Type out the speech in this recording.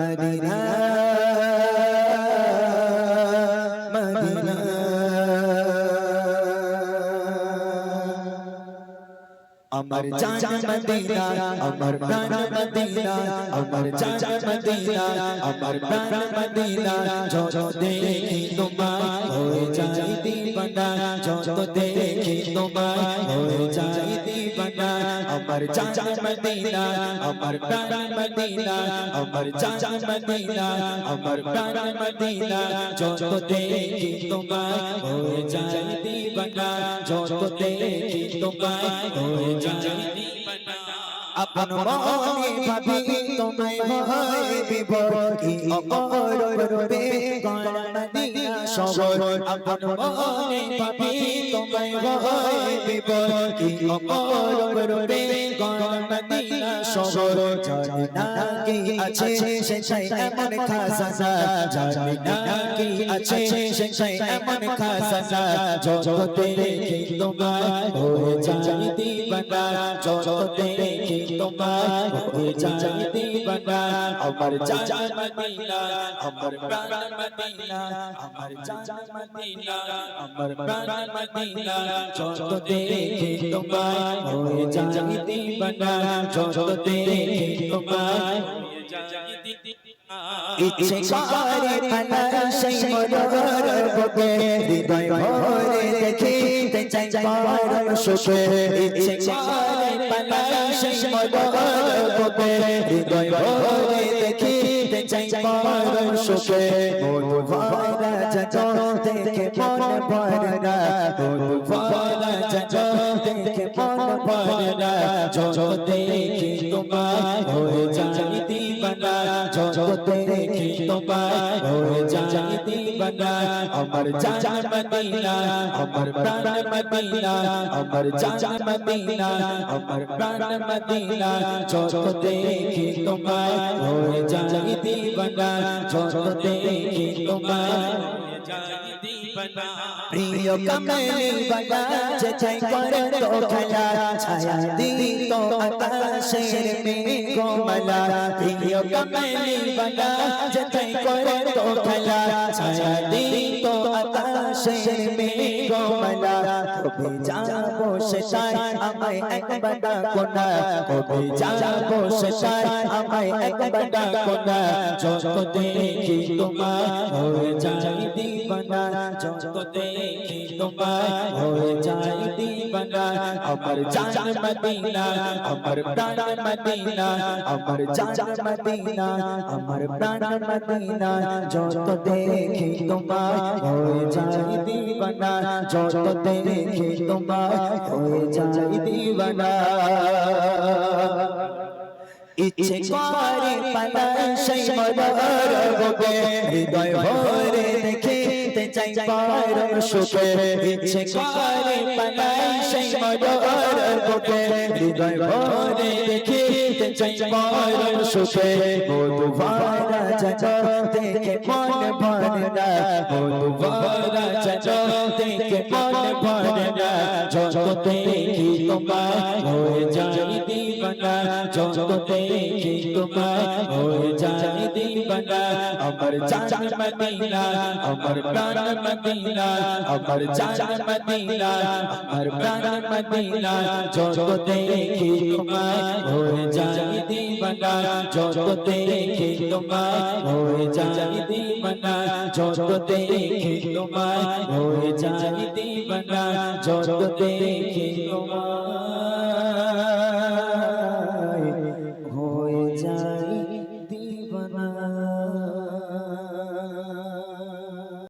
Madina আমার জান Medina আমার প্রাণ মদিনা আমার জান মদিনা আমার প্রাণ মদিনা যত দেখি তোমায় হয়ে যাই দিবানা যত দেখি তোমায় হয়ে যাই দিবানা আমার জান মদিনা আমার প্রাণ মদিনা আমার জান মদিনা আমার প্রাণ মদিনা যত দেখি তোমায় হয়ে যাই দিবানা যত দেখি তোমায় হয়ে যাই দিবানা আপন মনে ভাবি তোমায় ভয় বিভোর কি অপর রূপে গণমদিনা সবর আপন মনে ভাবি তোমায় হয়ে আমার জান মদিনা আমার প্রাণ মদিনা আমার জান মদিনা আমার প্রাণ মদিনা জগতে রেখে তোমায় হয়ে যাই দিবানা জগতে রেখে তোমায় যাই দিবানা ইচ্ছে করে পালা সেই মনোহর বুকে হৃদয় ভরে দেখিতে চাই পরম সুখে ইচ্ছে করে পালা সেই মনোহর বুকে হৃদয় ভরে দেখিতে চাই পরম সুখে। মধু ভরা যত দেখে মন ভরে না। যত দেখি তোমায় হয়ে যাই দিবানা যত দেখি তোমায় হয়ে যাই দিবানা আমার জান মদিনা, আমার প্রাণ মদিনা, আমার জান মদিনা, আমার প্রাণ মদিনা। যত দেখি তোমায় হয়ে যাই দিবানা যত দেখি তোমায় হয়ে যাই প্রিয় কমলি বাবা যে চাই করে তো খেলা ছায়া দিত আকাশের মেঘ মালা প্রিয় কমলি বাবা যে চাই করে তো খেলা ছায়া দিত আকাশের মেঘ মালা কবে যাব সেটাই আমায় একবার ডাকো না, কবে যাব সেটাই আমায় একবার ডাকো না। যত দেখি তোমায় হয়ে যাই দিবানা যত দেখি তোমায় হয়ে যাই দিবানা। আমার জান মদিনা আমার প্রাণ মদিনা আমার জান মদিনা আমার প্রাণ মদিনা। যত দেখি তোমায় হয়ে যাই দিবানা। যত দেখি তোমায় হয়ে যাই দিবানা। ইচ্ছে করে পালা সেই মনোহর বুকে হৃদয় ভরে দেখিতে চাই পরম সুখে, ইচ্ছে করে পালা সেই মনোহর বুকে। হৃদয় ভরে দেখিতে চাই পরম সুখে। মধু ভরা যত দেখে মন ভরে না। মধু ভরা যত দেখে মন ভরে না। যত দেখি তোমায়, হয়ে যাই দিবানা। যত দেখি তোমায়, হয়ে যাই দিবানা। আমার জান মদিনা, আমার প্রাণ মদিনা, আমার জান মদিনা, আমার প্রাণ মদিনা। যত দেখি তোমায়, হয়ে যাই দিবানা। যত দেখি তোমায়, হয়ে যাই দিবানা। যত দেখি তোমায়, হয়ে যাই দিবানা। যত দেখি তোমায়